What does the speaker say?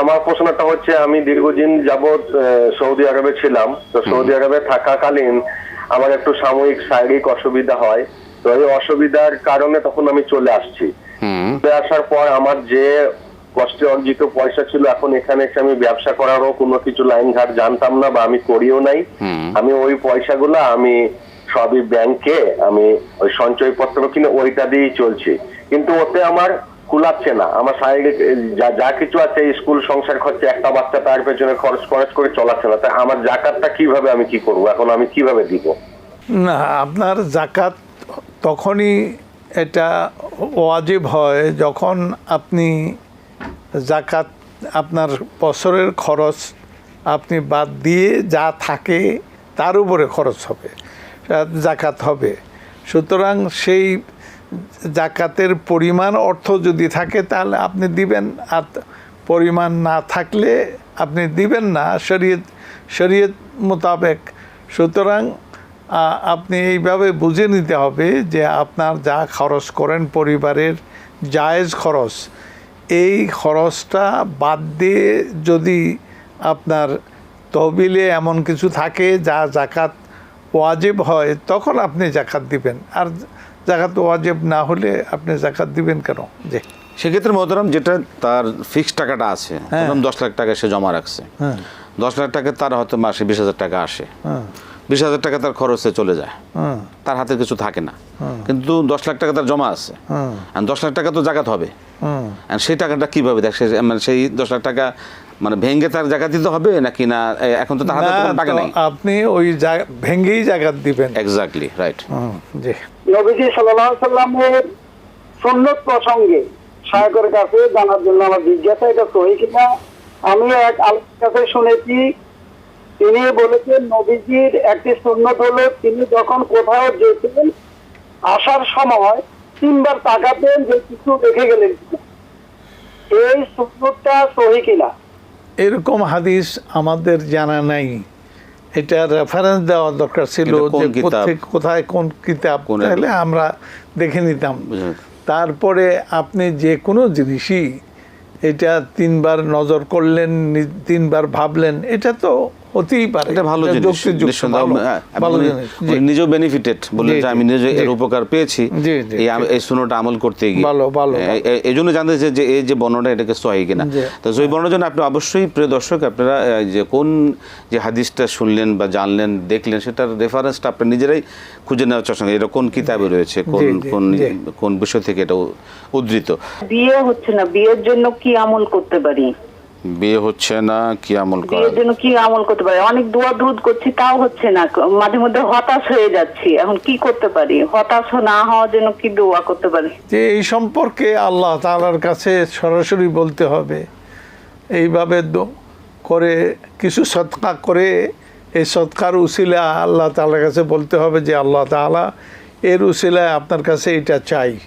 আমার প্রশ্নটা হচ্ছে আমি দীর্ঘদিন যাবৎ সৌদি আরবে ছিলাম। তো সৌদি আরবে থাকাকালীন আমার একটু সাময়িক শারীরিক অসুবিধা হয়। তো এই অসুবিধার কারণে তখন আমি চলে আসছি। চলে আসার পর আমার যে কষ্টে অর্জিত পয়সা ছিল এখন এখানে এসে আমি ব্যবসা করারও কোনো কিছু লাইন ঘাট জানতাম না বা আমি করিও নাই। আমি ওই পয়সাগুলো আমি সবই ব্যাংকে আমি ওই সঞ্চয়পত্র কিনে ওইটা দিয়েই চলছি। কিন্তু ওতে আমার কুলাচ্ছে না। আমার শারীরিক যা যা কিছু আছে স্কুল সংসার খরচে একটা বাচ্চা তার পেছনে খরচ খরচ করে চলাচ্ছে না। তাই আমার জাকাতটা কীভাবে আমি কি করব? এখন আমি কীভাবে দিব? না, আপনার জাকাত তখনই এটা ওয়াজিব হয় যখন আপনি জাকাত, আপনার বছরের খরচ আপনি বাদ দিয়ে যা থাকে তার উপরে খরচ হবে জাকাত হবে। সুতরাং সেই জাকাতের পরিমাণ অর্থ যদি থাকে, তাহলে আপনি দিবেন। আর পরিমাণ না থাকলে আপনি দিবেন না, শরীয়ত শরীয়ত মোতাবেক। সুতরাং আপনি এইভাবে বুঝে নিতে হবে যে আপনার যা খরচ করেন পরিবারের জায়েজ খরচ, এই খরচটা বাদ দিয়ে যদি আপনার তহবিলে এমন কিছু থাকে যা জাকাত ওয়াজিব হয়, তখন আপনি জাকাত দিবেন। আর জাকাত ওয়াজিব না হলে আপনি জাকাত দিবেন কেন? যে সেক্ষেত্রে মোহতারাম যেটা তার ফিক্সড টাকাটা আছে হ্যাঁ। দশ লাখ টাকা সে জমা রাখছে। হ্যাঁ। দশ লাখ টাকা তার হয়তো মাসে বিশ হাজার টাকা আসে। হ্যাঁ। বিশ হাজার টাকা তার খরচে চলে যায়। তার হাতে কিছু থাকে না। কিন্তু দশ লাখ টাকা তার জমা আছে। দশ লাখ টাকা তো জাকাত হবে। আর সেই টাকাটা কীভাবে দেখ মানে সেই দশ লাখ টাকা মানে ভেঙে তার জাকাত দিতে হবে নাকি না? এখন তো তার হাতে তো টাকা নেই। আপনি ওই জায়গা ভেঙ্গেই জাকাত দিবেন। এক্স্যাক্টলি রাইট জি। নবীজি সাল্লাহ সাল্লামের সুন্নত প্রসঙ্গে শায়কের কাছে জানার জন্য আমার জিজ্ঞাসা এটা সহি কিনা? আমি এক আলোচনার কাছে শুনেছি তিনি বলেছেন নবীজির একটি সুন্নত হলো তিনি যখন কোথাও যেতেন আসার সময় তিনবার তাকাতেন যে কিছু দেখে গেলেন এই সুন্নতটা সহি কিনা? এরকম হাদিস আমাদের জানা নাই। এটা রেফারেন্স দেওয়া দরকার ছিল যে? কোথায় কোন কিতাব? তাহলে আমরা দেখে নিতাম। তারপরে আপনি যে কোনো জিনিসই এটা তিনবার নজর করলেন তিনবার ভাবলেন এটা তো হতেই পারে। এটা ভালো জিনিস। যুক্তিযুক্ত, নিঃসন্দেহে, ভালো- হ্যাঁ, নিজেও বেনিফিটেড বললেন জি, যে আমি নিজে এর উপকার পেয়েছি। এই। সুনোটা আমল করতে গিয়ে। ভালো, ভালো, এই জন্য জানতে যে এই যে বর্ণনা এটাকে সহি কিনা। তো সেই বর্ণনার জন্য আপনি অবশ্যই প্রিয় দর্শক আপনারা যে কোন যে হাদিসটা শুনলেন বা জানলেন দেখলেন সেটার রেফারেন্সটা আপনি নিজেরাই খুঁজে নেওয়ার চেষ্টা এটা কোন কিতাবে রয়েছে? কোন কোন কোন বিষয় থেকে এটা উদ্ধৃত? বিয়ে হচ্ছে না। বিয়ের জন্য কি আমল করতে পারি? বিয়ে হচ্ছে না কি আমল করা বিয়ের জন্য কি আমল করতে পারি? অনেক দোয়া দুধ করছি তাও হচ্ছে না। মাঝে মধ্যে হতাশ হয়ে যাচ্ছি। এখন কি করতে পারি? হতাশ না হওয়ার জন্য কি দোয়া করতে পারি? যে এই সম্পর্কে আল্লাহ তাআলার কাছে সরাসরি বলতে হবে। এইভাবে দ- করে কিছু সৎকা করে এই সৎকার উসিলা আল্লাহ তাআলার কাছে বলতে হবে যে আল্লাহ তাআলা এর উসিলায় আপনার কাছে এটা চাই।